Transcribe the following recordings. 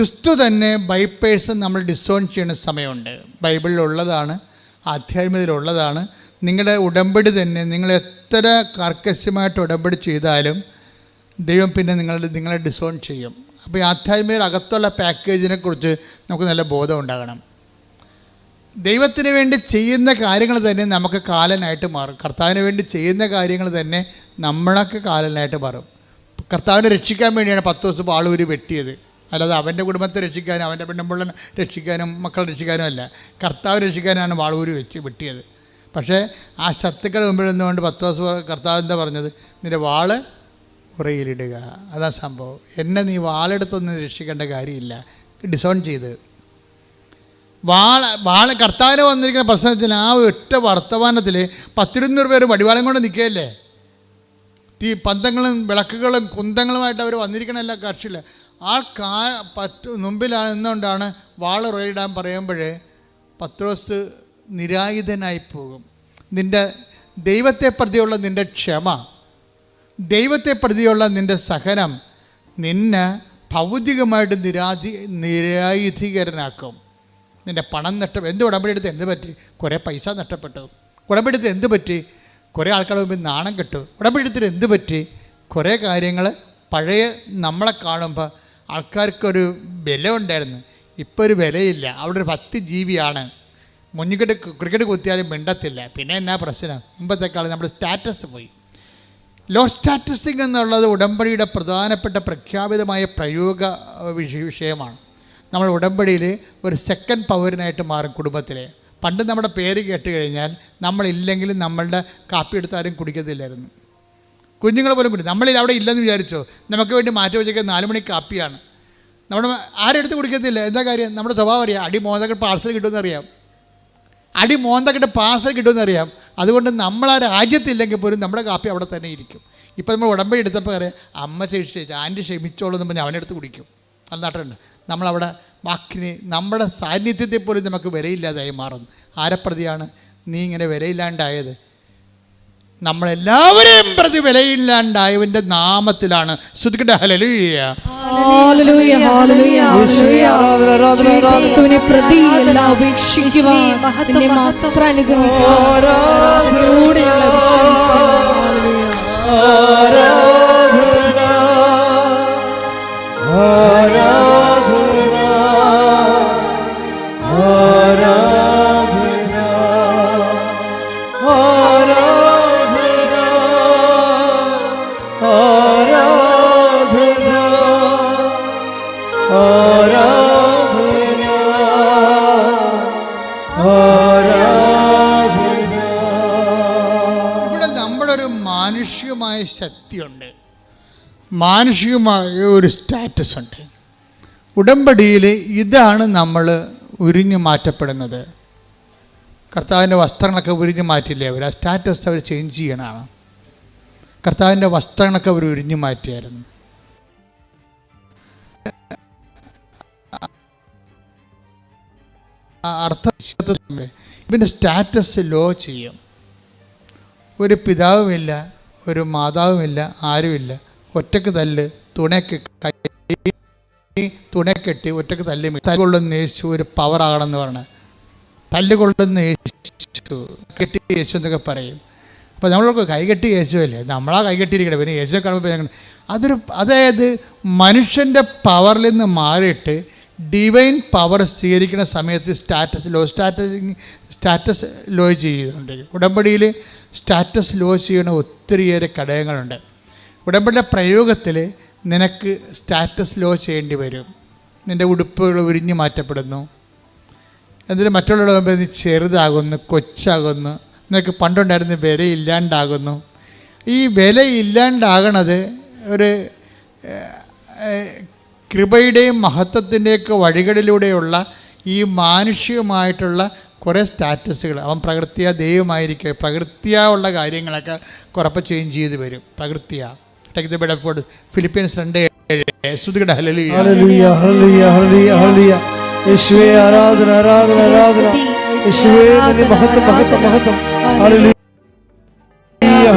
ക്രിസ്തു തന്നെ ബൈപ്പേഴ്സ് നമ്മൾ ഡിസോൺ ചെയ്യുന്ന സമയമുണ്ട്. ബൈബിളിലുള്ളതാണ് ആധ്യാത്മികതയിലുള്ളതാണ്. നിങ്ങളുടെ ഉടമ്പടി തന്നെ നിങ്ങൾ എത്ര കർക്കശ്യമായിട്ട് ഉടമ്പടി ചെയ്താലും ദൈവം പിന്നെ നിങ്ങളുടെ നിങ്ങളെ ഡിസോൺ ചെയ്യും. അപ്പോൾ ഈ ആധ്യാത്മിക അകത്തുള്ള പാക്കേജിനെ കുറിച്ച് നമുക്ക് നല്ല ബോധം ഉണ്ടാകണം. ദൈവത്തിന് വേണ്ടി ചെയ്യുന്ന കാര്യങ്ങൾ തന്നെ നമുക്ക് കാലനായിട്ട് മാറും. കർത്താവിന് വേണ്ടി ചെയ്യുന്ന കാര്യങ്ങൾ തന്നെ നമ്മളൊക്കെ കാലനായിട്ട് മാറും. കർത്താവിനെ രക്ഷിക്കാൻ വേണ്ടിയാണ് പത്ത് ദിവസം ആളൂര് വെട്ടിയത്. അല്ലാതെ അവന്റെ കുടുംബത്തെ രക്ഷിക്കാനും അവന്റെ പെണ്ണുമ്പിള്ളനെ രക്ഷിക്കാനും മക്കളെ രക്ഷിക്കാനും അല്ല. കർത്താവ് രക്ഷിക്കാനാണ് വാളൂര് വെച്ച് വെട്ടിയത്. പക്ഷേ ആ ശത്രുക്കൾ മുമ്പിൽ നിന്നുകൊണ്ട് പത്ത് ദിവസം കർത്താവ് എന്താ പറഞ്ഞത്? നിന്റെ വാൾ ഉറയിലിടുക. അതാ സംഭവം. എന്നെ നീ വാളെടുത്തൊന്നും രക്ഷിക്കേണ്ട കാര്യമില്ല. ഡിസോൺ ചെയ്ത്. വാള വാള കർത്താവിന് വന്നിരിക്കുന്ന പ്രശ്നത്തിൽ ആ ഒറ്റ വർത്തമാനത്തിൽ പത്തിരുന്നൂറ് പേര് വടിവാളം കൊണ്ട് നിൽക്കുകയല്ലേ? തീ പന്തങ്ങളും വിളക്കുകളും കുന്തങ്ങളുമായിട്ട് അവർ വന്നിരിക്കണമല്ല കക്ഷിയില്ല ആ കാ പറ്റ മുമ്പിലാണ് നിന്നുകൊണ്ടാണ് വാൾ റോയിടാൻ പറയുമ്പോൾ പത്രോസ് നിരായുധനായി പോകും നിന്റെ ദൈവത്തെ പ്രതിയുള്ള നിന്റെ ക്ഷമ ദൈവത്തെ പ്രതിയുള്ള നിന്റെ സഹനം നിന്നെ ഭൗതികമായിട്ട് നിരാധി നിരായുധീകരനാക്കും. നിന്റെ പണം നഷ്ടം എന്ത് ഉടമ്പടിയെടുത്ത് എന്ത് പറ്റി? കുറേ പൈസ നഷ്ടപ്പെട്ടു. ഉടമ്പടിയെടുത്ത് എന്ത് പറ്റി? കുറേ ആൾക്കാരുടെ മുമ്പിൽ നാണം കെട്ടു. ഉടമ്പടിയെടുത്തിട്ട് എന്ത് പറ്റി? കുറേ കാര്യങ്ങൾ പഴയ നമ്മളെ കാണുമ്പോൾ ആൾക്കാർക്കൊരു വില ഉണ്ടായിരുന്നു ഇപ്പോൾ ഒരു വിലയില്ല. അവിടെ ഒരു ഭക്തി ജീവിയാണ്. മുന്നിക്കെട്ട് ക്രിക്കറ്റ് കുത്തിയാലും മിണ്ടത്തില്ല. പിന്നെ എന്നാ പ്രശ്നം? മുമ്പത്തേക്കാൾ നമ്മുടെ സ്റ്റാറ്റസ് പോയി. ലോ സ്റ്റാറ്റസിങ് എന്നുള്ളത് ഉടമ്പടിയുടെ പ്രധാനപ്പെട്ട പ്രഖ്യാപിതമായ പ്രയോഗ വിഷ- വിഷയമാണ്. നമ്മൾ ഉടമ്പടിയിൽ ഒരു സെക്കൻഡ് പൗരനായിട്ട് മാറും കുടുംബത്തിലെ. പണ്ട് നമ്മുടെ പേര് കേട്ട് കഴിഞ്ഞാൽ നമ്മളില്ലെങ്കിലും നമ്മളുടെ കാപ്പി എടുത്താലും കുടിക്കത്തില്ലായിരുന്നു. കുഞ്ഞുങ്ങൾ പോലും കുടി നമ്മളിൽ അവിടെ ഇല്ലെന്ന് വിചാരിച്ചോ? നമുക്ക് വേണ്ടി മാറ്റി വെച്ചേക്കുന്നത് നാല് മണി കാപ്പിയാണ്. നമ്മുടെ ആരെടുത്ത് കുടിക്കത്തില്ല? എന്താ കാര്യം? നമ്മുടെ സ്വഭാവം അറിയാം. അടി മോന്തക്കെട്ട് പാർസൽ കിട്ടുമെന്ന് അറിയാം അടി മോന്തക്കിട്ട് പാർസൽ കിട്ടുമെന്ന് അറിയാം അതുകൊണ്ട് നമ്മൾ ആ രാജ്യത്തില്ലെങ്കിൽ പോലും നമ്മുടെ കാപ്പി അവിടെ തന്നെ ഇരിക്കും. ഇപ്പോൾ നമ്മൾ ഉടമ്പടി എടുത്തപ്പോൾ അറിയാം അമ്മ ക്ഷമിച്ചു ആന്റി ക്ഷമിച്ചോളൂ എന്ന് പറഞ്ഞ് അവനെടുത്ത് കുടിക്കും. അത് നാട്ടുണ്ട് നമ്മളവിടെ വാക്കിന് നമ്മുടെ സാന്നിധ്യത്തെ പോലും നമുക്ക് വിലയില്ലാതായി മാറുന്നു. ആരെപ്രതിയാണ് നീ ഇങ്ങനെ വിലയില്ലാണ്ടായത്? നമ്മളെല്ലാവരെയും പ്രതി വിലയില്ലാണ്ടായവന്റെ നാമത്തിലാണ് ശ്രുതിക്കട്ടെ ഹലലുയ്യ പ്രതി എല്ലാം ഉപേക്ഷിക്കുവാൻ നിന്നെ മാത്രം ഞങ്ങൾ മാനുഷികമായ ശക്തിയുണ്ട്. മാനുഷികമായ ഒരു സ്റ്റാറ്റസ് ഉണ്ട്. ഉടമ്പടിയിൽ ഇതാണ് നമ്മൾ ഉരിഞ്ഞു മാറ്റപ്പെടുന്നത്. കർത്താവിന്റെ വസ്ത്രങ്ങളൊക്കെ ഉരിഞ്ഞു മാറ്റില്ലേ അവർ ആ സ്റ്റാറ്റസ് അവർ ചേഞ്ച് ചെയ്യണമാണ് കർത്താവിന്റെ വസ്ത്രങ്ങളൊക്കെ അവർ ഉരിഞ്ഞു മാറ്റിയായിരുന്നു. അർത്ഥം ഇവന്റെ സ്റ്റാറ്റസ് ലോ ചെയ്യും. ഒരു പിതാവുമില്ല ഒരു മാതാവുമില്ല ആരുമില്ല. ഒറ്റയ്ക്ക് തല്ല് തുണയ്ക്ക് കൈ തുണക്കെട്ടി ഒറ്റയ്ക്ക് തല്ല് തല്ലുകൊള്ളുന്ന യേശു ഒരു പവർ ആകണമെന്ന് പറഞ്ഞ്. തല്ലുകൊള്ളുന്ന യേശു കെട്ടി യേശു എന്നൊക്കെ പറയും. അപ്പോൾ നമ്മളൊക്കെ കൈകെട്ടി യേശുവല്ലേ? നമ്മളാ കൈകെട്ടിയിരിക്കണം. പിന്നെ യേശുവിനെ കാണുമ്പോൾ ഞങ്ങൾ അതൊരു അതായത് മനുഷ്യന്റെ പവറിൽ നിന്ന് മാറിയിട്ട് ഡിവൈൻ പവർ സ്വീകരിക്കുന്ന സമയത്ത് status low status status low ചെയ്യുന്നുണ്ട്. ഉടമ്പടിയിൽ സ്റ്റാറ്റസ് ലോ ചെയ്യുന്ന ഒത്തിരിയേറെ ഘടകങ്ങളുണ്ട്. ഉടമ്പടിയുടെ പ്രയോഗത്തിൽ നിനക്ക് സ്റ്റാറ്റസ് ലോ ചെയ്യേണ്ടി വരും. നിന്റെ ഉടുപ്പുകൾ ഉരിഞ്ഞു മാറ്റപ്പെടുന്നു. എന്നിട്ട് മറ്റുള്ളവരുടെ മുമ്പിൽ നീ ചെറുതാകുന്നു കൊച്ചാകുന്നു നിനക്ക് പണ്ടുണ്ടായിരുന്ന വില ഇല്ലാണ്ടാകുന്നു. ഈ വില ഇല്ലാണ്ടാകണത് ഒരു കൃപയുടെയും മഹത്വത്തിന്റെയൊക്കെ വഴികളിലൂടെയുള്ള ഈ മാനുഷികമായിട്ടുള്ള കുറേ സ്റ്റാറ്റസുകൾ. അവൻ പ്രകൃതിയ ദൈവമായിരിക്കെ. പ്രകൃതിയ ഉള്ള കാര്യങ്ങളൊക്കെ കുറപ്പം ചേഞ്ച് ചെയ്ത് വരും. പ്രകൃതിയ. Take the bed ford Philippines രണ്ട് ഏഴ്. ശ്രുതികട ഹല്ലേലൂയ. Hallelujah hallelujah hallelujah hallelujah. യേശുവേ ആരാധന ആരാധന ആരാധന. യേശുവേ നിന്റെ മഹത്വം മഹത്വം മഹത്വം. ഹല്ലേലൂയ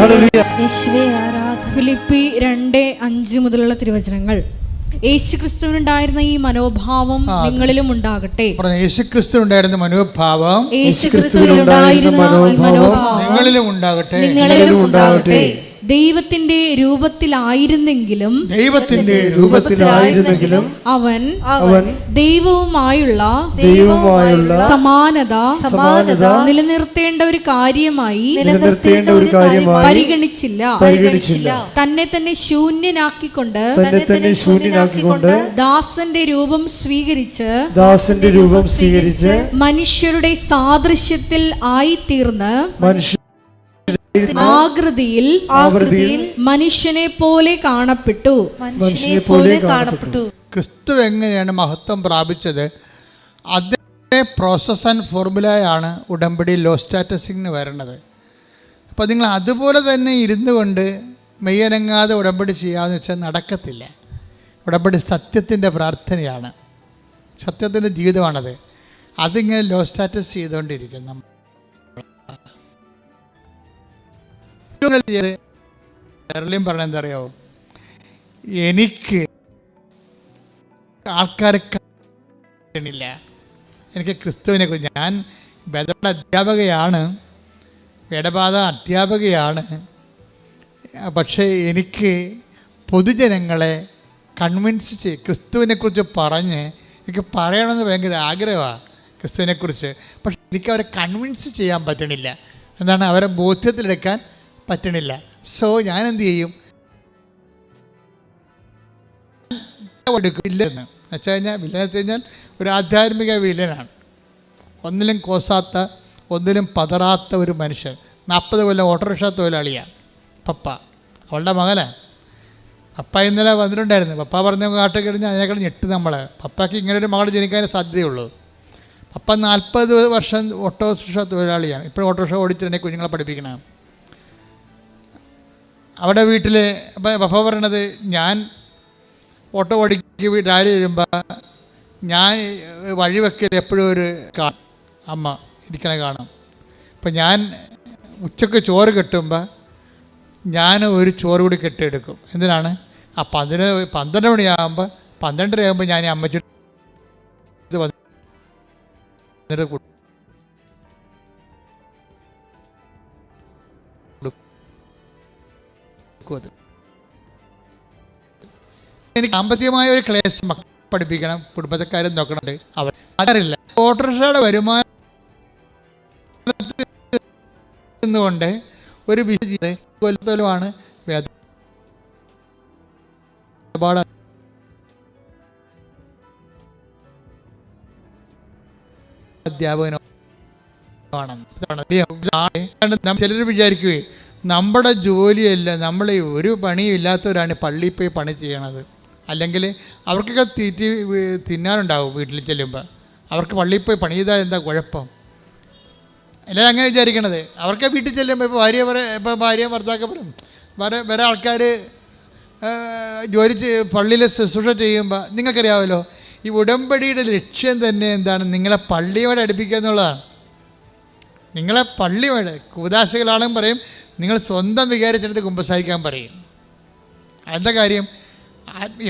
ഹല്ലേലൂയ. യേശുവേ ആരാധന. ഫിലിപ്പി രണ്ട് അഞ്ച് മുതലുള്ള തിരുവചനങ്ങൾ. യേശുക്രിസ്തുവിനുണ്ടായിരുന്ന ഈ മനോഭാവം നിങ്ങളിലും ഉണ്ടാകട്ടെ. പറഞ്ഞ യേശുക്രിസ്തു ഉണ്ടായിരുന്ന മനോഭാവം യേശുക്രിസ്തുവിനുണ്ടായിരുന്ന മനോഭാവം നിങ്ങളിലും ഉണ്ടാകട്ടെ. നിങ്ങളിലും ഉണ്ടാകട്ടെ. ദൈവത്തിന്റെ രൂപത്തിലായിരുന്നെങ്കിലും ദൈവത്തിന്റെ രൂപത്തിലായിരുന്നെങ്കിലും അവൻ അവൻ ദൈവവുമായുള്ള ദൈവവുമായുള്ള സമാനത സമാനത നിലനിർത്തേണ്ട ഒരു കാര്യമായി നിലനിർത്തേണ്ട ഒരു കാര്യമായി പരിഗണിച്ചില്ല. പരിഗണിച്ചില്ല. തന്നെ തന്നെ ശൂന്യനാക്കിക്കൊണ്ട് തന്നെ തന്നെ ശൂന്യനാക്കിക്കൊണ്ട് ദാസന്റെ രൂപം സ്വീകരിച്ച് ദാസന്റെ രൂപം സ്വീകരിച്ച് മനുഷ്യരുടെ സാദൃശ്യത്തിൽ ആയിത്തീർന്ന് മനുഷ്യ ആകൃതിയിൽ ആകൃതിയിൽ മനുഷ്യനെ പോലെ കാണപ്പെട്ടു. മനുഷ്യനെ പോലെ കാണപ്പെട്ടു. ക്രിസ്തു എങ്ങനെയാണ് മഹത്വം പ്രാപിച്ചത്? അതേ പ്രോസസ് ആൻഡ് ഫോർമുലയാണ് ഉടമ്പടി ലോ സ്റ്റാറ്റസിന് വരണത് അപ്പോൾ നിങ്ങൾ അതുപോലെ തന്നെ ഇരുന്നു കൊണ്ട് മെയ്യനങ്ങാതെ ഉടമ്പടി ചെയ്യാമെന്ന് വെച്ചാൽ നടക്കത്തില്ല. ഉടമ്പടി സത്യത്തിന്റെ പ്രാർത്ഥനയാണ്. സത്യത്തിന്റെ ജീവിതമാണത്. അതിങ്ങനെ ലോ സ്റ്റാറ്റസ് ചെയ്തുകൊണ്ടിരിക്കുന്നു. നമ്മൾ കേരളീയം പറഞ്ഞ എന്താ അറിയാവോ എനിക്ക് ആൾക്കാരെ എനിക്ക് ക്രിസ്തുവിനെ കുറിച്ച് ഞാൻ വേദപാഠ അധ്യാപകയാണ് വേദപാത അധ്യാപകയാണ്. പക്ഷേ എനിക്ക് പൊതുജനങ്ങളെ കൺവിൻസ് ചെയ്ത് ക്രിസ്തുവിനെക്കുറിച്ച് പറഞ്ഞ് എനിക്ക് പറയണമെന്ന് ഭയങ്കര ആഗ്രഹമാണ് ക്രിസ്തുവിനെക്കുറിച്ച് പക്ഷെ എനിക്ക് അവരെ കൺവിൻസ് ചെയ്യാൻ പറ്റണില്ല. എന്താണ് അവരെ ബോധ്യത്തിലെടുക്കാൻ പറ്റണില്ല. സോ ഞാൻ എന്ത് ചെയ്യും എടുക്കും വില്ലെന്ന് വെച്ച് കഴിഞ്ഞാൽ വില്ലെന്ന് കഴിഞ്ഞാൽ ഒരു ആധ്യാത്മിക വില്ലനാണ്. ഒന്നിലും കോസാത്ത ഒന്നിലും പതറാത്ത ഒരു മനുഷ്യൻ. നാൽപ്പത് കൊല്ലം ഓട്ടോറിക്ഷ തൊഴിലാളിയാണ്. പപ്പ. അവളുടെ മകനാണ് പപ്പ ഇന്നലെ വന്നിട്ടുണ്ടായിരുന്നു. പപ്പ പറഞ്ഞ കാട്ടിൽ കഴിഞ്ഞാൽ അതിനേക്കാൾ ഞെട്ട് നമ്മൾ പപ്പയ്ക്ക് ഇങ്ങനെ ഒരു മകൾ ജനിക്കാൻ സാധ്യതയുള്ളൂ. പപ്പ നാൽപ്പത് വർഷം ഓട്ടോറിക്ഷ തൊഴിലാളിയാണ്. ഇപ്പോൾ ഓട്ടോറിക്ഷ ഓടിച്ചിട്ടുണ്ടെങ്കിൽ കുഞ്ഞുങ്ങളെ പഠിപ്പിക്കണം അവിടെ വീട്ടിൽ പപ്പ പറയണത് ഞാൻ ഓട്ടോ ഓടിക്ക് വീട്ടിൽ ആര് വരുമ്പോൾ ഞാൻ വഴി വെക്കൽ എപ്പോഴും ഒരു കാ അമ്മ ഇരിക്കണ കാണാം. അപ്പം ഞാൻ ഉച്ചയ്ക്ക് ചോറ് കെട്ടുമ്പോൾ ഞാൻ ഒരു ചോറ് കൂടി കെട്ടിയെടുക്കും. എന്തിനാണ്? ആ പന്ത്രണ്ട് പന്ത്രണ്ട് മണിയാകുമ്പോൾ പന്ത്രണ്ടര ആകുമ്പോൾ ഞാൻ ഈ അമ്മച്ചി ഇത് വന്നിട്ട് അത് എനിക്ക് സാമ്പത്തികമായ ഒരു ക്ലേശം പഠിപ്പിക്കണം കുടുംബത്തെക്കാരും നോക്കണുണ്ട് അവർ അതറിയില്ല ഓട്ടോറിക്ഷയുടെ വരുമാനം കൊണ്ട് ഒരു കൊല്ലത്തോലുമാണ് വേദ ഒരുപാട് അധ്യാപകനോ ചിലർ വിചാരിക്കുകയെ നമ്മുടെ ജോലിയല്ല നമ്മൾ ഒരു പണിയും ഇല്ലാത്തവരാണ് പള്ളിയിൽ പോയി പണി ചെയ്യണത്. അല്ലെങ്കിൽ അവർക്കൊക്കെ തീറ്റി തിന്നാനുണ്ടാവും വീട്ടിൽ ചെല്ലുമ്പോൾ അവർക്ക് പള്ളിയിൽ പോയി പണി ചെയ്താൽ എന്താ കുഴപ്പം? എല്ലാവരും അങ്ങനെ വിചാരിക്കണത്. അവർക്ക് വീട്ടിൽ ചെല്ലുമ്പോൾ ഇപ്പോൾ ഭാര്യ പറ ഇപ്പോൾ ഭാര്യ ഭർത്താക്ക പറയും വേറെ വേറെ ആൾക്കാർ ജോലി പള്ളിയിൽ ശുശ്രൂഷ ചെയ്യുമ്പോൾ നിങ്ങൾക്കറിയാമല്ലോ ഈ ഉടമ്പടിയുടെ ലക്ഷ്യം തന്നെ എന്താണ്? നിങ്ങളെ പള്ളിയോടെ അടുപ്പിക്കുക എന്നുള്ളതാണ്. നിങ്ങളെ പള്ളി പള്ളിയോട് കൂതാശകളാണെന്ന് പറയും നിങ്ങൾ സ്വന്തം വികാരിച്ചെടുത്ത് കുമ്പസാരിക്കാൻ പറയും. എന്താ കാര്യം?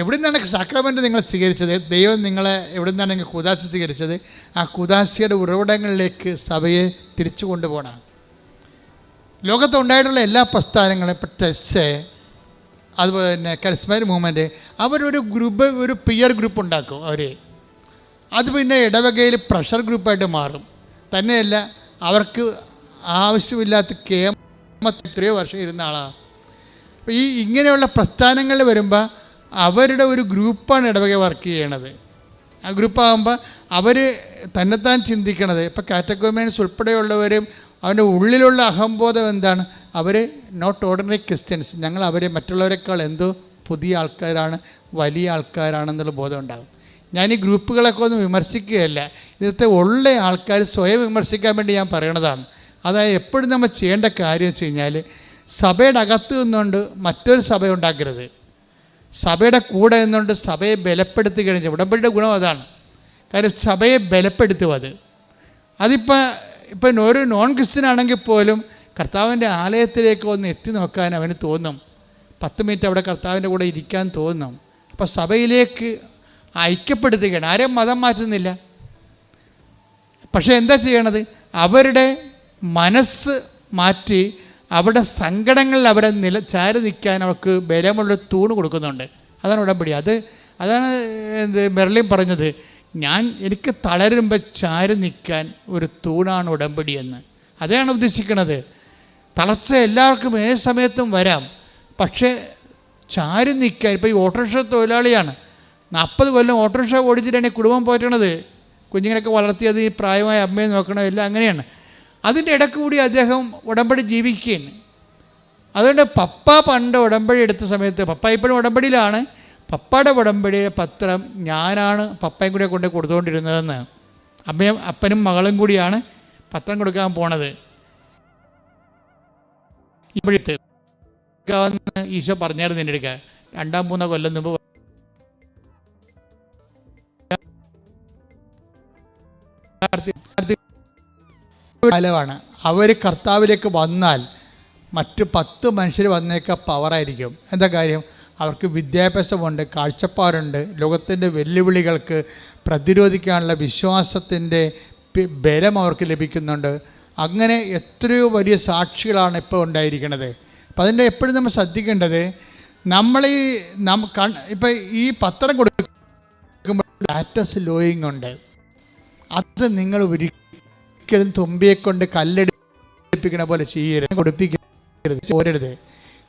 എവിടെ നിന്നാണ് സാക്രമെന്റ് നിങ്ങൾ സ്വീകരിച്ചത്? ദൈവം നിങ്ങളെ എവിടെ നിന്നാണ് നിങ്ങൾ കുദാശ സ്വീകരിച്ചത്? ആ കുദാശയുടെ ഉറവിടങ്ങളിലേക്ക് സഭയെ തിരിച്ചു കൊണ്ടുപോകണം. ലോകത്തുണ്ടായിട്ടുള്ള എല്ലാ പ്രസ്ഥാനങ്ങളും ഇപ്പോൾ ടെസ്റ്റ് അതുപോലെ തന്നെ കരിസ്മാറ്റിക് മൂവ്മെന്റ് അവരൊരു ഗ്രൂപ്പ് ഒരു പിയർ ഗ്രൂപ്പ് ഉണ്ടാക്കും അവർ അത് പിന്നെ ഇടവകയിൽ പ്രഷർ ഗ്രൂപ്പായിട്ട് മാറും. തന്നെയല്ല അവർക്ക് ആവശ്യമില്ലാത്ത കേമ എത്രയോ വർഷം ഇരുന്ന ആളാണ് അപ്പോൾ ഈ ഇങ്ങനെയുള്ള പ്രസ്ഥാനങ്ങൾ വരുമ്പോൾ അവരുടെ ഒരു ഗ്രൂപ്പാണ് ഇടവക വർക്ക് ചെയ്യണത്. ആ ഗ്രൂപ്പാകുമ്പോൾ അവർ തന്നെത്താൻ ചിന്തിക്കണത്. ഇപ്പോൾ കാറ്റഗോമേൻസ് ഉൾപ്പെടെയുള്ളവരും അവന്റെ ഉള്ളിലുള്ള അഹംബോധം എന്താണ്? അവർ നോട്ട് ഓർഡിനറി ക്രിസ്ത്യൻസ് ഞങ്ങൾ അവരെ മറ്റുള്ളവരെക്കാൾ എന്തോ പുതിയ ആൾക്കാരാണ് വലിയ ആൾക്കാരാണെന്നുള്ള ബോധം ഉണ്ടാകും ഞാൻ ഈ ഗ്രൂപ്പുകളൊക്കെ ഒന്നും വിമർശിക്കുകയല്ല. ഇന്നത്തെ ഉള്ള ആൾക്കാർ സ്വയം വിമർശിക്കാൻ വേണ്ടി ഞാൻ പറയണതാണ്. അതായത് എപ്പോഴും നമ്മൾ ചെയ്യേണ്ട കാര്യം വെച്ച് കഴിഞ്ഞാൽ സഭയുടെ അകത്ത് നിന്നുകൊണ്ട് മറ്റൊരു സഭ ഉണ്ടാക്കരുത്. സഭയുടെ കൂടെ നിന്നുകൊണ്ട് സഭയെ ബലപ്പെടുത്തി കഴിഞ്ഞാൽ ഉടമ്പടിയുടെ ഗുണം അതാണ്. കാര്യം സഭയെ ബലപ്പെടുത്തും അത്. അതിപ്പോൾ ഇപ്പം ഒരു നോൺ ക്രിസ്ത്യൻ ആണെങ്കിൽ പോലും കർത്താവിന്റെ ആലയത്തിലേക്ക് ഒന്ന് എത്തി നോക്കാൻ അവന് തോന്നും. പത്ത് മിനിറ്റ് അവിടെ കർത്താവിന്റെ കൂടെ ഇരിക്കാൻ തോന്നും. അപ്പോൾ സഭയിലേക്ക് ഐക്യപ്പെടുത്തുകയാണ്. ആരെയും മതം മാറ്റുന്നില്ല. പക്ഷേ എന്താ ചെയ്യണത്? അവരുടെ മനസ്സ് മാറ്റി അവരുടെ സങ്കടങ്ങളിൽ അവരെ നില ചാരി നിൽക്കാൻ അവർക്ക് ബലമുള്ള തൂണ് കൊടുക്കുന്നുണ്ട്. അതാണ് ഉടമ്പടി. അത് അതാണ് എന്ത് മെർലിൻ പറഞ്ഞത്. ഞാൻ എനിക്ക് തളരുമ്പോൾ ചാരി നിൽക്കാൻ ഒരു തൂണാണ് ഉടമ്പടി എന്ന്. അതാണ് ഉദ്ദേശിക്കുന്നത് തളർച്ച എല്ലാവർക്കും ഏത് സമയത്തും വരാം. പക്ഷേ ചാരി നിൽക്കാൻ ഇപ്പോൾ ഈ ഓട്ടോറിക്ഷ തൊഴിലാളിയാണ്. നാൽപ്പത് കൊല്ലം ഓട്ടോറിക്ഷ ഓടിച്ചിട്ടാണ് ഈ കുടുംബം പോറ്റണത് കുഞ്ഞുങ്ങളൊക്കെ വളർത്തിയത് ഈ പ്രായമായ അമ്മയെ നോക്കണോ എല്ലാം അങ്ങനെയാണ്. അതിന്റെ ഇടയ്ക്ക് കൂടി അദ്ദേഹം ഉടമ്പടി ജീവിക്കുകയാണ്. അതുകൊണ്ട് പപ്പ പണ്ട് ഉടമ്പടി എടുത്ത സമയത്ത് പപ്പ ഇപ്പോഴും ഉടമ്പടിയിലാണ്. പപ്പയുടെ ഉടമ്പടിയുടെ പത്രം ഞാനാണ് പപ്പയും കൂടെ കൊണ്ട് കൊടുത്തുകൊണ്ടിരുന്നതെന്ന്. അമ്മയും അപ്പനും മകളും കൂടിയാണ് പത്രം കൊടുക്കാൻ പോണത്. ഇപ്പോഴത്തെ ഈശോ പറഞ്ഞായിരുന്നു എന്റെ അടുക്ക. രണ്ടാം മൂന്നോ കൊല്ലം മുമ്പ് കാലമാണ്. അവർ കർത്താവിലേക്ക് വന്നാൽ മറ്റ് പത്ത് മനുഷ്യർ വന്നേക്ക പവറായിരിക്കും. എന്താ കാര്യം? അവർക്ക് വിദ്യാഭ്യാസമുണ്ട് കാഴ്ചപ്പാടുണ്ട് ലോകത്തിന്റെ വെല്ലുവിളികൾക്ക് പ്രതിരോധിക്കാനുള്ള വിശ്വാസത്തിന്റെ ബലം അവർക്ക് ലഭിക്കുന്നുണ്ട്. അങ്ങനെ എത്രയോ വലിയ സാക്ഷികളാണ് ഇപ്പോൾ ഉണ്ടായിരിക്കുന്നത് അപ്പം അതിന്റെ എപ്പോഴും നമ്മൾ ശ്രദ്ധിക്കേണ്ടത് നമ്മൾ ഈ നം ഇപ്പം ഈ പത്രം കൊടുക്കുമ്പോൾ ഡാറ്റസ് ലോയിങ് ഉണ്ട്. അത് നിങ്ങൾ ഒരിക്കലും തുമ്പിയെ കൊണ്ട് കല്ലെടുപ്പിക്കണ പോലെ ചെയ്യരുത്. കൊടുപ്പിക്കരുത്. ചോരരുത്.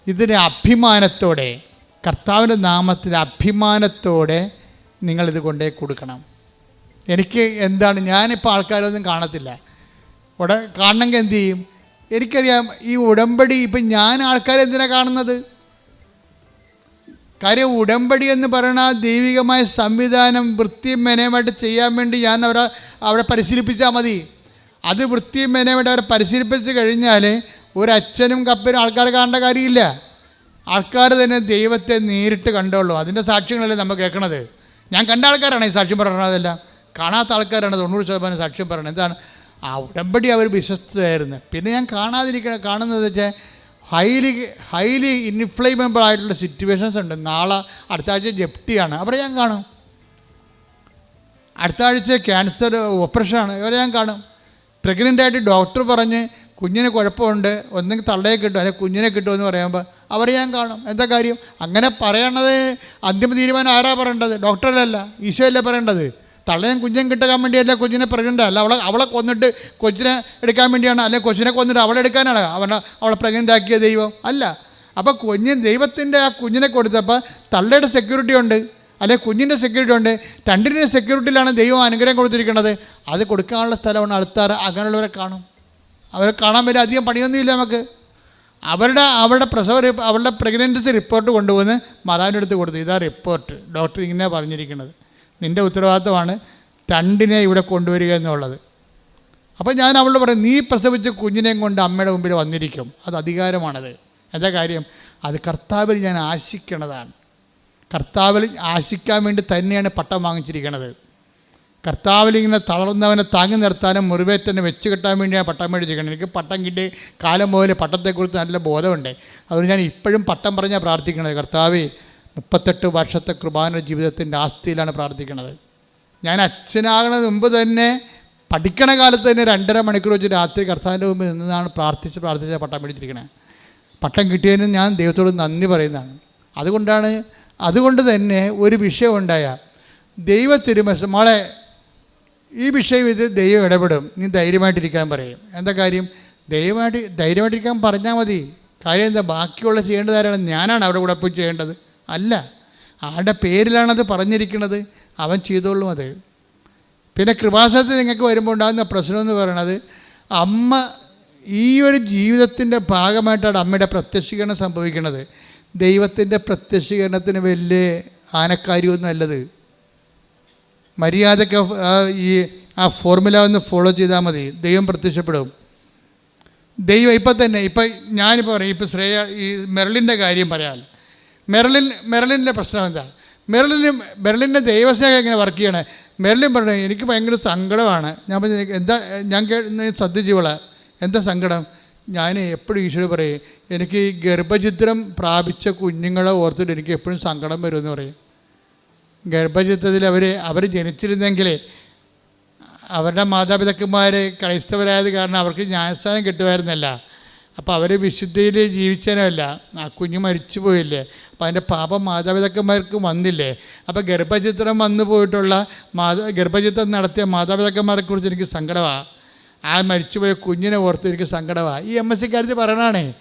ഇതിന് അഭിമാനത്തോടെ കർത്താവിന്റെ നാമത്തിൽ അഭിമാനത്തോടെ നിങ്ങളിത് കൊണ്ടേ കൊടുക്കണം. എനിക്ക് എന്താണ് ഞാനിപ്പോൾ ആൾക്കാരൊന്നും കാണത്തില്ല. ഉട കാണണമെങ്കിൽ എന്ത് ചെയ്യും? എനിക്കറിയാം ഈ ഉടമ്പടി ഇപ്പം ഞാൻ ആൾക്കാരെ എന്തിനാണ് കാണുന്നത്? കാര്യം ഉടമ്പടി എന്ന് പറയുന്ന ദൈവികമായ സംവിധാനം വൃത്തിയും മെനയുമായിട്ട് ചെയ്യാൻ വേണ്ടി ഞാൻ അവരെ അവിടെ പരിശീലിപ്പിച്ചാൽ മതി. അത് വൃത്തിയും മെനയുമായിട്ട് അവരെ പരിശീലിപ്പിച്ച് കഴിഞ്ഞാൽ ഒരു അച്ഛനും കപ്പനും ആൾക്കാർ കാണേണ്ട കാര്യമില്ല. ആൾക്കാർ തന്നെ ദൈവത്തെ നേരിട്ട് കണ്ടുള്ളൂ അതിന്റെ സാക്ഷ്യങ്ങളല്ലേ നമ്മൾ കേൾക്കണത്. ഞാൻ കണ്ട ആൾക്കാരാണ് ഈ സാക്ഷ്യം പറയണതെല്ലാം കാണാത്ത ആൾക്കാരാണ് തൊണ്ണൂറ് ശതമാനം സാക്ഷ്യം പറയണത് എന്താണ്? ആ ഉടമ്പടി അവർ വിശ്വസ്തയായിരുന്നു പിന്നെ ഞാൻ കാണാതിരിക്കണ കാണുന്നത് വെച്ചാൽ ഹൈലി ഹൈലി ഇൻഫ്ലേമബിൾ ആയിട്ടുള്ള സിറ്റുവേഷൻസ് ഉണ്ട്. നാളെ അടുത്ത ആഴ്ച ജപ്റ്റിയാണ് അവരെ ഞാൻ കാണും. അടുത്ത ആഴ്ച ക്യാൻസർ ഓപ്പറേഷനാണ് ഇവരെ ഞാൻ കാണും. പ്രഗ്നന്റ് ആയിട്ട് ഡോക്ടർ പറഞ്ഞ് കുഞ്ഞിന് കുഴപ്പമുണ്ട് ഒന്നെങ്കിൽ തള്ളയെ കിട്ടും അല്ലെങ്കിൽ കുഞ്ഞിനെ കിട്ടുമെന്ന് പറയുമ്പോൾ അവരെ ഞാൻ കാണും. എന്താ കാര്യം? അങ്ങനെ പറയണത് അന്തിമ തീരുമാനം ആരാ പറയേണ്ടത്? ഡോക്ടറല്ല ഈശോ അല്ലേ പറയേണ്ടത്? തള്ളയും കുഞ്ഞും കിട്ടാൻ വേണ്ടിയല്ല കൊച്ചിനെ പ്രഗ്നന്റ് അല്ല അവളെ അവളെ കൊന്നിട്ട് കൊച്ചിനെ എടുക്കാൻ വേണ്ടിയാണ് അല്ലെങ്കിൽ കൊച്ചിനെ കൊന്നിട്ട് അവളെ എടുക്കാനാണ് അവനെ അവളെ പ്രഗ്നന്റ് ആക്കിയ ദൈവം. അല്ല അപ്പോൾ കുഞ്ഞ് ദൈവത്തിന്റെ ആ കുഞ്ഞിനെ കൊടുത്തപ്പോൾ തള്ളയുടെ സെക്യൂരിറ്റി ഉണ്ട് അല്ലെ കുഞ്ഞിന്റെ സെക്യൂരിറ്റി ഉണ്ട് രണ്ടിന്റെ സെക്യൂരിറ്റിയിലാണ് ദൈവം അനുഗ്രഹം കൊടുത്തിരിക്കുന്നത്. അത് കൊടുക്കാനുള്ള സ്ഥലമാണ് അടുത്താറ് അങ്ങനെയുള്ളവരെ കാണും. അവരെ കാണാൻ വരെ അധികം പണിയൊന്നുമില്ല നമുക്ക്. അവരുടെ അവരുടെ പ്രസവ അവരുടെ പ്രഗ്നൻസി റിപ്പോർട്ട് കൊണ്ടുവന്ന് മാതാവിന്റെ അടുത്ത് കൊടുത്തു. ഇതാ റിപ്പോർട്ട് ഡോക്ടർ ഇങ്ങനെ പറഞ്ഞിരിക്കുന്നത്. നിന്റെ ഉത്തരവാദിത്തമാണ് രണ്ടിനെ ഇവിടെ കൊണ്ടുവരിക എന്നുള്ളത്. അപ്പോൾ ഞാൻ അവളോട് പറയും നീ പ്രസവിച്ച കുഞ്ഞിനെയും കൊണ്ട് അമ്മയുടെ മുമ്പിൽ വന്നിരിക്കും. അത് അധികാരമാണത്. എന്താ കാര്യം? അത് കർത്താവിൽ ഞാൻ ആശിക്കണതാണ്. കർത്താവിൽ ആശിക്കാൻ വേണ്ടി തന്നെയാണ് പട്ടം വാങ്ങിച്ചിരിക്കുന്നത് കർത്താവിൽ ഇങ്ങനെ തളർന്നവനെ താങ്ങി നിർത്താനും മുറിവേറ്റനെ വെച്ച് കെട്ടാൻ വേണ്ടിയാണ് പട്ടം മേടിച്ചിരിക്കുന്നത് എനിക്ക് പട്ടം കിട്ടി കാലം മുതൽ പട്ടത്തെക്കുറിച്ച് നല്ല ബോധമുണ്ട്. അതുകൊണ്ട് ഞാൻ ഇപ്പോഴും പട്ടം പറഞ്ഞാൽ പ്രാർത്ഥിക്കണത്. കർത്താവേ മുപ്പത്തെട്ട് വർഷത്തെ കുർബാന ജീവിതത്തിന്റെ ആസ്തിയിലാണ് പ്രാർത്ഥിക്കുന്നത്. ഞാൻ അച്ഛനാകുന്നതിന് മുമ്പ് തന്നെ പഠിക്കണ കാലത്ത് തന്നെ രണ്ടര മണിക്കൂർ വെച്ച് രാത്രി കർത്താവിന്റെ മുമ്പ് നിന്നാണ് പ്രാർത്ഥിച്ച് പ്രാർത്ഥിച്ച് പട്ടം പിടിച്ചിരിക്കുന്നത് പട്ടം കിട്ടിയതിന് ഞാൻ ദൈവത്തോട് നന്ദി പറയുന്നതാണ്. അതുകൊണ്ടാണ് അതുകൊണ്ട് തന്നെ ഒരു വിഷയം ഉണ്ടായ ദൈവ തിരുമസ് മോളെ ഈ വിഷയം ഇത് ദൈവം ഇടപെടും. നീ ധൈര്യമായിട്ടിരിക്കാൻ പറയും. എന്താ കാര്യം? ദൈവമായിട്ട് ധൈര്യമായിട്ടിരിക്കാൻ പറഞ്ഞാൽ മതി. കാര്യം എന്താ? ബാക്കിയുള്ള ചെയ്യേണ്ടത് ഞാനാണ് അവിടെ കൂടെ പോയി ചെയ്യേണ്ടത്. അല്ല. ആരുടെ പേരിലാണത് പറഞ്ഞിരിക്കുന്നത് അവൻ ചെയ്തോളും അത്. പിന്നെ കൃപാസനത്തിൽ നിങ്ങൾക്ക് വരുമ്പോൾ ഉണ്ടാകുന്ന പ്രശ്നം എന്ന് പറയുന്നത് അമ്മ ഈ ഒരു ജീവിതത്തിന്റെ ഭാഗമായിട്ടാണ് അമ്മയുടെ പ്രത്യക്ഷീകരണം സംഭവിക്കുന്നത് ദൈവത്തിന്റെ പ്രത്യക്ഷീകരണത്തിന് വലിയ ആനക്കാര്യമൊന്നും അല്ലത്. മര്യാദയ്ക്ക് ഈ ആ ഫോർമുല ഒന്ന് ഫോളോ ചെയ്താൽ മതി. ദൈവം പ്രത്യക്ഷപ്പെടും. ദൈവം ഇപ്പം തന്നെ ഇപ്പം ഞാനിപ്പോൾ പറയാം ഇപ്പം ശ്രേയ ഈ മെറലിന്റെ കാര്യം പറയാൽ മെറലിൻ മെറലിന്റെ പ്രശ്നം എന്താ? മെറലിന് മെറലിന്റെ ദൈവസ്നേഹം എങ്ങനെ വർക്ക് ചെയ്യണേ? മെറലിൻ പറഞ്ഞു എനിക്ക് ഭയങ്കര സങ്കടമാണ്. ഞാൻ പറഞ്ഞു എന്താ ഞാൻ കേ ശ്രദ്ധിച്ചോളാം. എന്താ സങ്കടം? ഞാൻ എപ്പോഴും ഈശോട് പറയും എനിക്ക് ഈ ഗർഭചിത്രം പ്രാപിച്ച കുഞ്ഞുങ്ങളെ ഓർത്തിട്ട് എനിക്ക് എപ്പോഴും സങ്കടം വരുമെന്ന് പറയും. ഗർഭചിത്രത്തിൽ അവർ അവർ ജനിച്ചിരുന്നെങ്കിലേ അവരുടെ മാതാപിതാക്കന്മാർ ക്രൈസ്തവരായത് കാരണം അവർക്ക് ന്യായസ്ഥാനം കിട്ടുമായിരുന്നല്ല. അപ്പോൾ അവർ വിശുദ്ധിയിൽ ജീവിച്ചനല്ല ആ കുഞ്ഞ് മരിച്ചു പോയില്ലേ. അപ്പോൾ അതിന്റെ പാപം മാതാപിതാക്കന്മാർക്ക് വന്നില്ലേ. അപ്പോൾ ഗർഭചിത്രം വന്നു പോയിട്ടുള്ള മാതാ ഗർഭചിത്രം നടത്തിയ മാതാപിതാക്കന്മാരെ കുറിച്ച് എനിക്ക് സങ്കടമാണ് ആ മരിച്ചുപോയ കുഞ്ഞിനെ ഓർത്ത് എനിക്ക് സങ്കടമാണ് ഈ എം എസ് സിക്കാരത്തിൽ പറയണാണേ.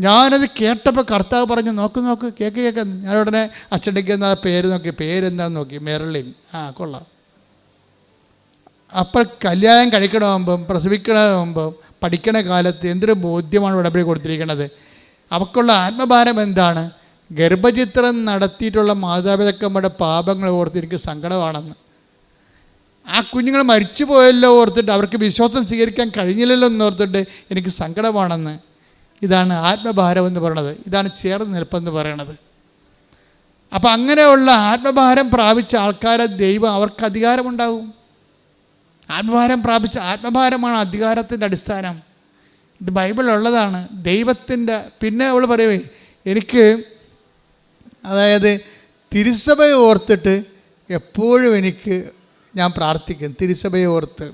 ഞാനത് കേട്ടപ്പോൾ കർത്താവ് പറഞ്ഞു നോക്ക് നോക്ക് കേക്ക് കേക്ക്. ഞാൻ ഉടനെ അച്ചടിക്കുന്ന ആ പേര് നോക്കി. പേരെന്താന്ന് നോക്കി. മെരളിൻ ആ കൊള്ളാം. അപ്പോൾ കല്യാണം കഴിക്കണമാകുമ്പം പ്രസവിക്കണമാകുമ്പം പഠിക്കണ കാലത്ത് എന്തൊരു ബോധ്യമാണ് ഉടമ്പടി കൊടുത്തിരിക്കുന്നത് അവക്കുള്ള ആത്മഭാരം എന്താണ്? ഗർഭചിത്രം നടത്തിയിട്ടുള്ള മാതാപിതാക്കന്മാരുടെ പാപങ്ങൾ ഓർത്ത് എനിക്ക് സങ്കടമാണെന്ന്. ആ കുഞ്ഞുങ്ങൾ മരിച്ചു പോയല്ലോ ഓർത്തിട്ട് അവർക്ക് വിശ്വാസം സ്വീകരിക്കാൻ കഴിഞ്ഞില്ലല്ലോ എന്ന് ഓർത്തിട്ട് എനിക്ക് സങ്കടമാണെന്ന്. ഇതാണ് ആത്മഭാരം എന്ന് പറയുന്നത്. ഇതാണ് ചേർന്ന് നിൽപ്പെന്ന് പറയണത് അപ്പം അങ്ങനെയുള്ള ആത്മഭാരം പ്രാപിച്ച ആൾക്കാരെ ദൈവം അവർക്ക് അധികാരമുണ്ടാകും ആത്മഭാരം പ്രാപിച്ച ആത്മഭാരമാണ് അധികാരത്തിന്റെ അടിസ്ഥാനം. ഇത് ബൈബിളുള്ളതാണ് ദൈവത്തിന്റെ പിന്നെ അവൾ പറയുവേ എനിക്ക് അതായത് തിരുസഭയെ ഓർത്തിട്ട് എപ്പോഴും എനിക്ക് ഞാൻ പ്രാർത്ഥിക്കും തിരുസഭയെ ഓർത്ത്.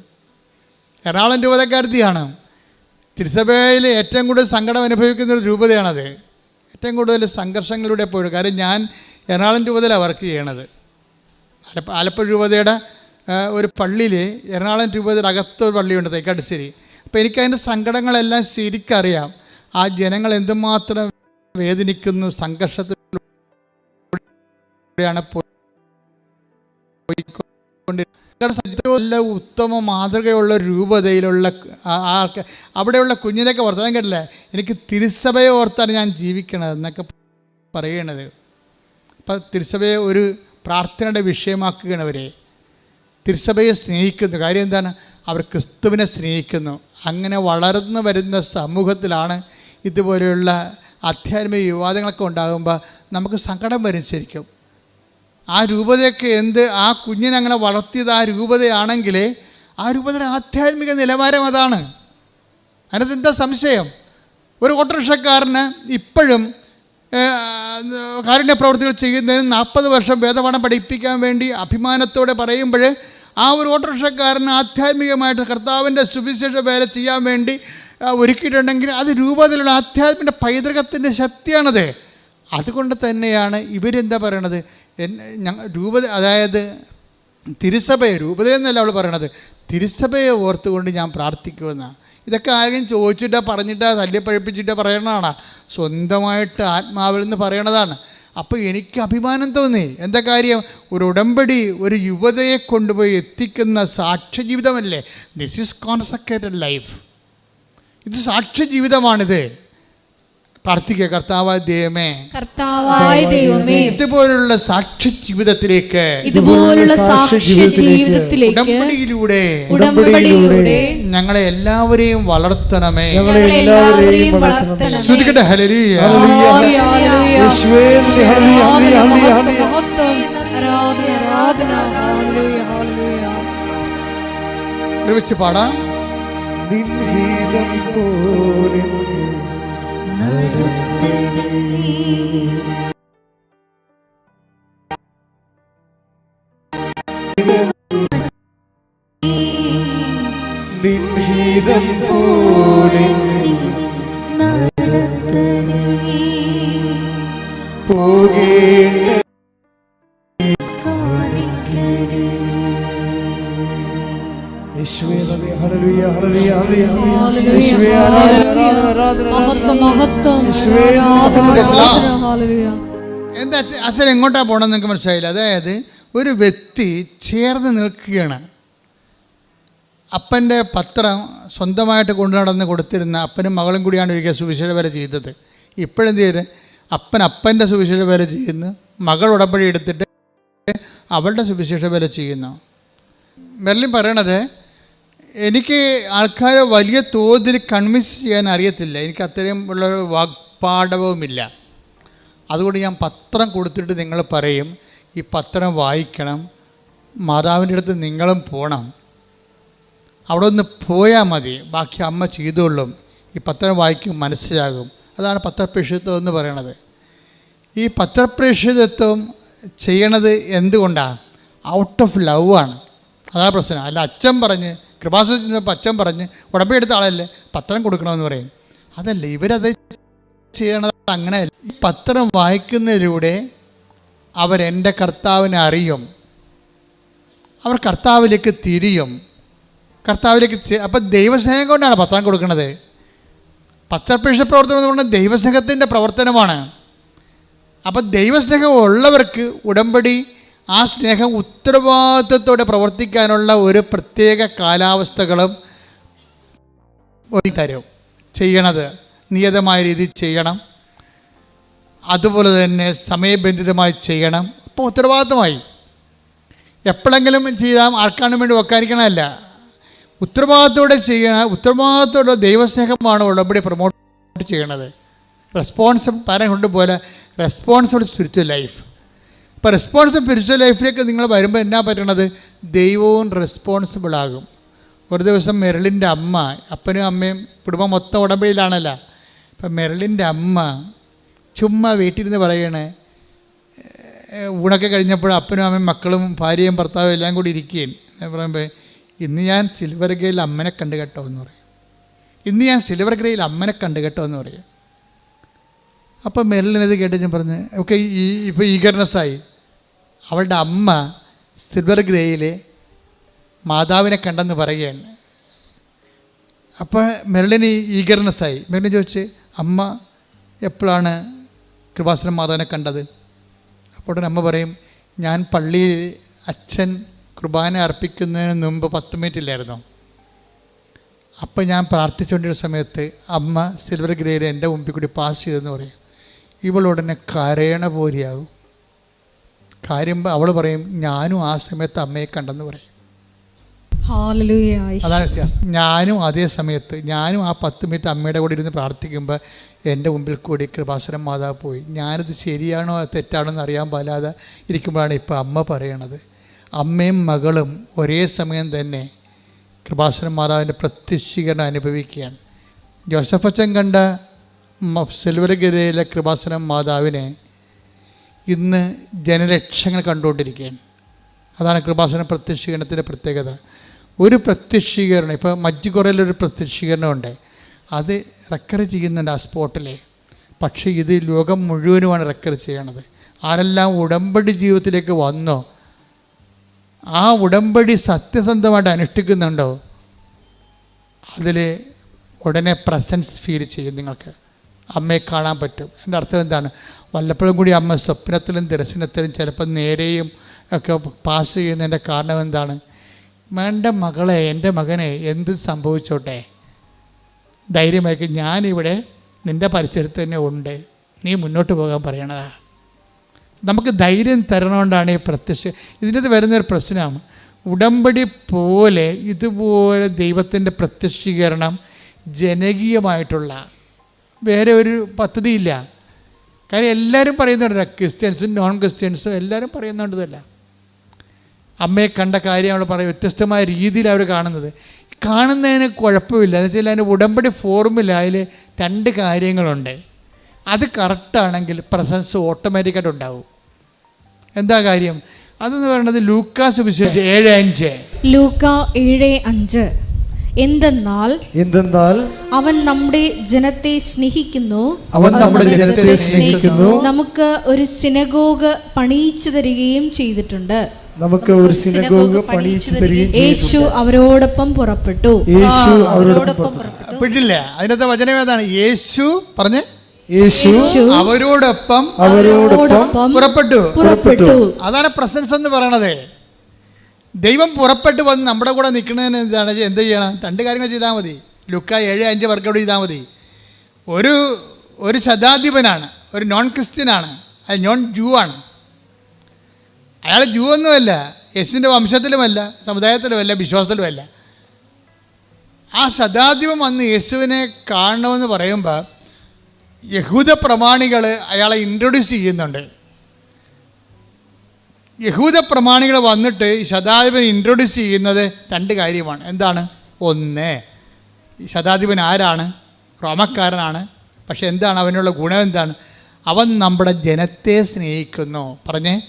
എറണാകുളം രൂപതക്കാരത്തിയാണ്. തിരുസഭയിൽ ഏറ്റവും കൂടുതൽ സങ്കടം അനുഭവിക്കുന്ന ഒരു രൂപതയാണത്. ഏറ്റവും കൂടുതൽ സംഘർഷങ്ങളിലൂടെ പോയി കാര്യം ഞാൻ എറണാകുളം രൂപതയിലാണ് വർക്ക് ചെയ്യണത്. ആലപ്പ ആലപ്പുഴ രൂപതയുടെ ഒരു പള്ളിയിൽ എറണാകുളം രൂപതയുടെ അകത്തൊരു പള്ളിയുണ്ട് തേക്കാട്ടുശ്ശേരി. അപ്പോൾ എനിക്കതിന്റെ സങ്കടങ്ങളെല്ലാം ശരിക്കറിയാം. ആ ജനങ്ങൾ എന്തുമാത്രം വേദനിക്കുന്നു പോയിക്കൊണ്ടിരിക്കുന്നത് നല്ല ഉത്തമ മാതൃകയുള്ള രൂപതയിലുള്ള ആൾക്ക് അവിടെയുള്ള കുഞ്ഞിനെയൊക്കെ വർത്തമാനം കേട്ടില്ലേ? എനിക്ക് തിരുസഭയെ ഓർത്താണ് ഞാൻ ജീവിക്കണത് എന്നൊക്കെ പറയണത്. അപ്പം തിരുസഭയെ ഒരു പ്രാർത്ഥനയുടെ വിഷയമാക്കുകയാണ് അവരെ. തിരുസഭയെ സ്നേഹിക്കുന്നു കാര്യം എന്താണ്? അവർ ക്രിസ്തുവിനെ സ്നേഹിക്കുന്നു. അങ്ങനെ വളർന്നു വരുന്ന സമൂഹത്തിലാണ് ഇതുപോലെയുള്ള ആധ്യാത്മിക വിവാദങ്ങളൊക്കെ ഉണ്ടാകുമ്പോൾ നമുക്ക് സങ്കടം വരും ശരിക്കും. ആ രൂപതയൊക്കെ എന്ത്? ആ കുഞ്ഞിനെ അങ്ങനെ വളർത്തിയത് ആ രൂപതയാണെങ്കിൽ ആ രൂപതയുടെ ആധ്യാത്മിക നിലവാരം അതാണ്. അതിനകത്ത് എന്താ സംശയം? ഒരു ഓട്ടോറിക്ഷക്കാരന് ഇപ്പോഴും കാരുണ്യ പ്രവർത്തികൾ ചെയ്യുന്നതിന് നാൽപ്പത് വർഷം വേദപാഠം പഠിപ്പിക്കാൻ വേണ്ടി അഭിമാനത്തോടെ പറയുമ്പോൾ ആ ഒരു ഓട്ടോറിക്ഷക്കാരന് ആധ്യാത്മികമായിട്ട് കർത്താവിന്റെ സുവിശേഷ വേല ചെയ്യാൻ വേണ്ടി ഒരുക്കിയിട്ടുണ്ടെങ്കിൽ അത് രൂപത്തിലുള്ള ആധ്യാത്മിക പൈതൃകത്തിന്റെ ശക്തിയാണത്. അതുകൊണ്ട് തന്നെയാണ് ഇവരെന്താ പറയണത്? ഞങ്ങൾ രൂപത അതായത് തിരുസഭയെ രൂപതയെന്നല്ല അവൾ പറയണത്. തിരുസഭയെ ഓർത്തുകൊണ്ട് ഞാൻ പ്രാർത്ഥിക്കുമെന്നാണ് ഇതൊക്കെ ആരെങ്കിലും ചോദിച്ചിട്ടോ പറഞ്ഞിട്ടോ തല്ലിപ്പഴിപ്പിച്ചിട്ടോ പറയണതാണ്. സ്വന്തമായിട്ട് ആത്മാവിൽ നിന്ന് പറയണതാണ്. അപ്പോൾ എനിക്ക് അഭിമാനം തോന്നി. എന്താ കാര്യം? ഒരു ഉടമ്പടി ഒരു യുവതയെ കൊണ്ടുപോയി എത്തിക്കുന്ന സാക്ഷ്യ ജീവിതമല്ലേ ദിസ് ഈസ് കോൺസെക്രേറ്റഡ് ലൈഫ് ഇത് സാക്ഷ്യ ജീവിതമാണിത് പ്രാർത്ഥിക്കുക കർത്താവായ ദൈവമേ കർത്താവായ ദൈവമേ ഇതുപോലുള്ള സാക്ഷി ജീവിതത്തിലേക്ക് ഇതുപോലുള്ള സാക്ഷി ജീവിതത്തിലേക്ക് ഉടമ്പടിയിലൂടെ ഉടമ്പടിയിലൂടെ ഞങ്ങളെ എല്ലാവരെയും വളർത്തണമേ ഞങ്ങളെ എല്ലാവരെയും വളർത്തണമേ സ്തുതിക്കട്ടെ ഹല്ലേലൂയ, ഹല്ലേലൂയ. യേശുവേ ഹല്ലേലൂയ, ഹല്ലേലൂയ, ഹല്ലേലൂയ, ഹല്ലേലൂയ. ആരാധന. Hallelujah, hallelujah. ഒരുമിച്ച് പാടാം നിൻഹിതം പോലെ നിൻഹിതം പോലെ എന്താ അച്ഛൻ എങ്ങോട്ടാ പോകണമെന്ന് നിങ്ങൾക്ക് മനസ്സിലായില്ല? അതായത് ഒരു വ്യക്തി ചേർന്ന് നിൽക്കുകയാണ്. അപ്പന്റെ പത്രം സ്വന്തമായിട്ട് കൊണ്ടു നടന്ന് കൊടുത്തിരുന്ന അപ്പനും മകളും കൂടിയാണ് ഒരിക്കൽ സുവിശേഷ വരെ ചെയ്തത്. ഇപ്പോഴെന്ത് ചെയ്ത്? അപ്പൻ അപ്പന്റെ സുവിശേഷ വരെ ചെയ്യുന്നു. മകൾ ഉടമ്പടി എടുത്തിട്ട് അവളുടെ സുവിശേഷ വരെ ചെയ്യുന്നു. മെർലിൻ പറയണത് എനിക്ക് ആൾക്കാരെ വലിയ തോതിൽ കൺവിൻസ് ചെയ്യാൻ അറിയത്തില്ല. എനിക്ക് അത്രയും ഉള്ള വാഗ്പാഠവുമില്ല അതുകൊണ്ട് ഞാൻ പത്രം കൊടുത്തിട്ട് നിങ്ങൾ പറയും. ഈ പത്രം വായിക്കണം. മാതാവിന്റെ അടുത്ത് നിങ്ങളും പോകണം അവിടെ ഒന്ന് പോയാൽ മതി. ബാക്കി അമ്മ ചെയ്തോളും. ഈ പത്രം വായിക്കും മനസ്സിലാകും. അതാണ് പത്രപ്രേക്ഷിതത്വം എന്ന് പറയണത്. ഈ പത്രപ്രേക്ഷിതത്വം ചെയ്യണത് എന്തുകൊണ്ടാണ്? ഔട്ട് ഓഫ് ലവ് ആണ്. അതാണ് പ്രശ്നം. അല്ല അച്ഛൻ പറഞ്ഞ് കൃപാസനത്തിൽ നിന്നപ്പോൾ അച്ഛൻ പറഞ്ഞ് ഉടമ്പടി എടുത്ത ആളല്ലേ? പത്രം കൊടുക്കണമെന്ന് പറയും. അതല്ല ഇവരത് ചെയ്യണത് അങ്ങനെയല്ല. ഈ പത്രം വായിക്കുന്നതിലൂടെ അവരെന്റെ കർത്താവിനെ അറിയും. അവർ കർത്താവിലേക്ക് തിരിയും. കർത്താവിലേക്ക് അപ്പം ദൈവസ്നേഹം കൊണ്ടാണ് പത്രം കൊടുക്കുന്നത് പത്രപേക്ഷ പ്രവർത്തനം എന്ന് പറഞ്ഞാൽ ദൈവസ്നേഹത്തിന്റെ പ്രവർത്തനമാണ്. അപ്പം ദൈവസ്നേഹം ഉള്ളവർക്ക് ഉടമ്പടി ആ സ്നേഹം ഉത്തരവാദിത്വത്തോടെ പ്രവർത്തിക്കാനുള്ള ഒരു പ്രത്യേക കാലാവസ്ഥകളും തരും ചെയ്യണത് നിയതമായ രീതിയിൽ ചെയ്യണം. അതുപോലെ തന്നെ സമയബന്ധിതമായി ചെയ്യണം. അപ്പോൾ ഉത്തരവാദിത്തമായി എപ്പോഴെങ്കിലും ചെയ്താൽ ആർക്കാണ് വേണ്ടി വെക്കാതിരിക്കണമല്ല ഉത്തരവാദിത്തോടെ ചെയ്യണ ഉത്തരവാദിത്തോടെ ദൈവസ്നേഹമാണ് ഉടമ്പടി പ്രൊമോട്ട് ചെയ്യണത്. റെസ്പോൺസിബിൾ പാരന്റ് പോലെ റെസ്പോൺസിബിൾ സ്പിരിച്വൽ ലൈഫ് ഇപ്പോൾ റെസ്പോൺസിബിൾ സ്പിരിച്വൽ ലൈഫിലേക്ക് നിങ്ങൾ വരുമ്പോൾ എന്നാ പറ്റണത്? ദൈവവും റെസ്പോൺസിബിൾ ആകും. ഒരു ദിവസം മെറിലിന്റെ അമ്മ അപ്പനും അമ്മയും കുടുംബം മൊത്തം ഉടമ്പടിയിലാണല്ലോ. അപ്പം മെറിലിന്റെ അമ്മ ചുമ്മാ വീട്ടിലിരുന്ന് പറയണേ ഊണൊക്കെ കഴിഞ്ഞപ്പോൾ അപ്പനും അമ്മയും മക്കളും ഭാര്യയും ഭർത്താവും എല്ലാം കൂടി ഇരിക്കുകയും പറയുമ്പോൾ ഇന്ന് ഞാൻ സിൽവർ ഗ്രേയിൽ അമ്മനെ കണ്ടു കേട്ടോ എന്ന് പറയും. ഇന്ന് ഞാൻ സിൽവർ ഗ്രേയിൽ അമ്മനെ കണ്ടു കേട്ടോ എന്ന് പറയും. അപ്പം മെറിലിനത് കേട്ട് ഞാൻ പറഞ്ഞ് ഓക്കെ ഈ ഇപ്പോൾ ഈഗർനെസ്സായി. അവളുടെ അമ്മ സിൽവർ ഗ്രേയിൽ മാതാവിനെ കണ്ടെന്ന് പറയുകയാണ്. അപ്പോൾ മെറിലിന് ഈഗർനെസ്സായി. മെറിലിന് ചോദിച്ച് അമ്മ എപ്പോഴാണ് കൃപാസനം മാതാവിനെ കണ്ടത്? അപ്പോൾ അമ്മ പറയും ഞാൻ പള്ളിയിൽ അച്ഛൻ കുർബാന അർപ്പിക്കുന്നതിന് മുമ്പ് പത്ത് മിനിറ്റ് ഇല്ലായിരുന്നു. അപ്പോൾ ഞാൻ പ്രാർത്ഥിച്ചുകൊണ്ടിരുന്ന സമയത്ത് അമ്മ സിൽവർ ഗ്രേയിൽ എന്റെ മുമ്പിൽ കൂടി പാസ് ചെയ്തെന്ന് പറയും. ഇവളുടനെ കരയണ പോലെയാകും. കാര്യം അവൾ പറയും ഞാനും ആ സമയത്ത് അമ്മയെ കണ്ടെന്ന് പറയും. അതാണ് വ്യത്യാസം. ഞാനും അതേ സമയത്ത് ഞാനും ആ പത്ത് മിനിറ്റ് അമ്മയുടെ കൂടെ ഇരുന്ന് പ്രാർത്ഥിക്കുമ്പോൾ എന്റെ മുമ്പിൽ കൂടി കൃപാസനം മാതാവ് പോയി. ഞാനിത് ശരിയാണോ തെറ്റാണോ എന്ന് അറിയാൻ പാലാതെ ഇരിക്കുമ്പോഴാണ് ഇപ്പോൾ അമ്മ പറയണത്. അമ്മയും മകളും ഒരേ സമയം തന്നെ കൃപാസനം മാതാവിന്റെ പ്രത്യക്ഷീകരണം അനുഭവിക്കുകയാണ്. ജോസഫ് അച്ഛൻ കണ്ട മ- സിൽവരഗിരയിലെ കൃപാസനം മാതാവിനെ ഇന്ന് ജനലക്ഷങ്ങൾ കണ്ടുകൊണ്ടിരിക്കുകയാണ്. അതാണ് കൃപാസന പ്രത്യക്ഷീകരണത്തിന്റെ പ്രത്യേകത. ഒരു പ്രത്യക്ഷീകരണം ഇപ്പോൾ മജ്ജിക്കുറയിലൊരു പ്രത്യക്ഷീകരണമുണ്ട്. അത് റെക്കർ ചെയ്യുന്നുണ്ട് ആ സ്പോട്ടിലെ. പക്ഷേ ഇത് ലോകം മുഴുവനുമാണ് റെക്കർ ചെയ്യണത്. ആരെല്ലാം ഉടമ്പടി ജീവിതത്തിലേക്ക് വന്നോ ആ ഉടമ്പടി സത്യസന്ധമായിട്ട് അനുഷ്ഠിക്കുന്നുണ്ടോ അതിൽ ഉടനെ പ്രസൻസ് ഫീൽ ചെയ്യും നിങ്ങൾക്ക്. അമ്മയെ കാണാൻ പറ്റും. എന്റെ അർത്ഥം എന്താണ്? വല്ലപ്പോഴും കൂടി അമ്മ സ്വപ്നത്തിലും ദർശനത്തിലും ചിലപ്പോൾ നേരെയും ഒക്കെ പാസ് ചെയ്യുന്നതിന്റെ കാരണം എന്താണ്? എന്റെ മകളെ എന്റെ മകനെ എന്ത് സംഭവിച്ചോട്ടെ? ധൈര്യമായിരിക്കും ഞാനിവിടെ നിന്റെ പരിസരത്ത് തന്നെ ഉണ്ട്. നീ മുന്നോട്ട് പോകാൻ പറയണതാ. നമുക്ക് ധൈര്യം തരണോണ്ടാണ് ഈ പ്രത്യക്ഷ ഇതിനകത്ത് വരുന്നൊരു പ്രശ്നമാണ് ഉടമ്പടി പോലെ ഇതുപോലെ ദൈവത്തിന്റെ പ്രത്യക്ഷീകരണം ജനകീയമായിട്ടുള്ള വേറെ ഒരു പദ്ധതിയില്ല. കാര്യം എല്ലാവരും പറയുന്നുണ്ട് ക്രിസ്ത്യൻസും നോൺ ക്രിസ്ത്യൻസും എല്ലാവരും പറയുന്നുണ്ടതല്ല അമ്മയെ കണ്ട കാര്യം അവൾ പറയും വ്യത്യസ്തമായ രീതിയിൽ അവർ കാണുന്നത്. കാണുന്നതിന് കുഴപ്പമില്ല. എന്ന് വെച്ചാൽ അതിന് ഉടമ്പടി ഫോർമുല അതിൽ രണ്ട് കാര്യങ്ങളുണ്ട്. അത് കറക്റ്റാണെങ്കിൽ പ്രസൻസ് ഓട്ടോമാറ്റിക്കായിട്ട് ഉണ്ടാവും. എന്താ കാര്യം? അതെന്ന് പറയുന്നത് ലൂക്കാസ് ഏഴ് അഞ്ച്. ലൂക്ക ഏഴ് അഞ്ച്. എന്തെന്നാൽ എന്തെന്നാൽ അവൻ നമ്മുടെ ജനത്തെ സ്നേഹിക്കുന്നു. അവൻ നമ്മുടെ ജനത്തെ സ്നേഹിക്കുന്നു. നമുക്ക് ഒരു സിനഗോഗ് പണിയിച്ചു തരികയും ചെയ്തിട്ടുണ്ട്. നമുക്ക് ഒരു സിനഗോഗ് പണിയിച്ചു തരികയും യേശു അവരോടൊപ്പം പുറപ്പെട്ടു. യേശു അവരോടൊപ്പം പുറപ്പെട്ടു. പെട്ടില്ല. അതിനകത്തെ വചനം ഏതാണ്? യേശു പറഞ്ഞ്? യേശു യേശു അവരോടൊപ്പം അവരോടൊപ്പം പുറപ്പെട്ടു. പുറപ്പെട്ടു. അതാണ് പ്രസൻസ് എന്ന് പറയണത്. ദൈവം പുറപ്പെട്ട് വന്ന് നമ്മുടെ കൂടെ നിൽക്കുന്നതിന് എന്താണ് എന്ത് ചെയ്യണം? രണ്ട് കാര്യങ്ങൾ ചെയ്താൽ മതി. ലുക്ക ഏഴ് അഞ്ച് വർക്കൗട്ട് ചെയ്താൽ മതി. ഒരു ഒരു ശതാധിപനാണ് ഒരു നോൺ ക്രിസ്ത്യനാണ് അത് നോൺ ജൂ ആണ്. അയാൾ ജൂ ഒന്നുമല്ല യേശുവിന്റെ വംശത്തിലുമല്ല സമുദായത്തിലുമല്ല വിശ്വാസത്തിലുമല്ല. ആ ശതാധിപം വന്ന് യേശുവിനെ കാണണമെന്ന് പറയുമ്പോൾ യഹൂദ പ്രമാണികൾ അയാളെ ഇൻട്രൊഡ്യൂസ് ചെയ്യുന്നുണ്ട്. യഹൂദ പ്രമാണികൾ വന്നിട്ട് ഈ ശതാധിപൻ ഇൻട്രൊഡ്യൂസ് ചെയ്യുന്നത് രണ്ട് കാര്യമാണ്. എന്താണ്? ഒന്ന് ഈ ശതാധിപൻ ആരാണ്? റോമക്കാരനാണ്. പക്ഷെ എന്താണ് അവനുള്ള ഗുണം എന്താണ്? അവൻ നമ്മുടെ ജനത്തെ സ്നേഹിക്കുന്നു. പറഞ്ഞേ.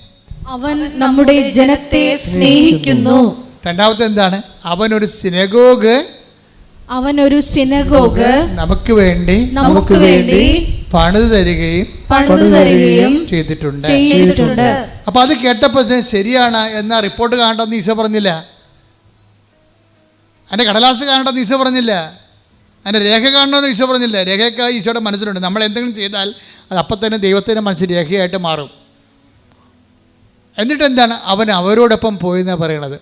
അവൻ നമ്മുടെ ജനത്തെ സ്നേഹിക്കുന്നു. രണ്ടാമത്തെ എന്താണ്? അവനൊരു സിനഗോഗ് അവൻ ഒരു സിനഗോഗ് നമുക്ക് വേണ്ടി നമുക്ക് വേണ്ടി പണിത് തരികയും പണിത് തരികയും ചെയ്തിട്ടുണ്ട്. ചെയ്തിട്ടുണ്ട്. അപ്പൊ അത് കേട്ടപ്പോ ശരിയാണ് എന്ന റിപ്പോർട്ട് കാണണ്ടെന്ന് ഈശോ പറഞ്ഞില്ല. അതിന്റെ കടലാസ് കാണണ്ടെന്ന് ഈശോ പറഞ്ഞില്ല. അതിന്റെ രേഖ കാണണമെന്ന് ഈശോ പറഞ്ഞില്ല. രേഖയൊക്കെ ഈശോയുടെ മനസ്സിലുണ്ട്. നമ്മൾ എന്തെങ്കിലും ചെയ്താൽ അത് അപ്പം തന്നെ ദൈവത്തിന്റെ മനസ്സിൽ രേഖയായിട്ട് മാറും. എന്നിട്ട് എന്താണ് അവൻ അവരോടൊപ്പം പോയെന്നാണ് പറയണത്?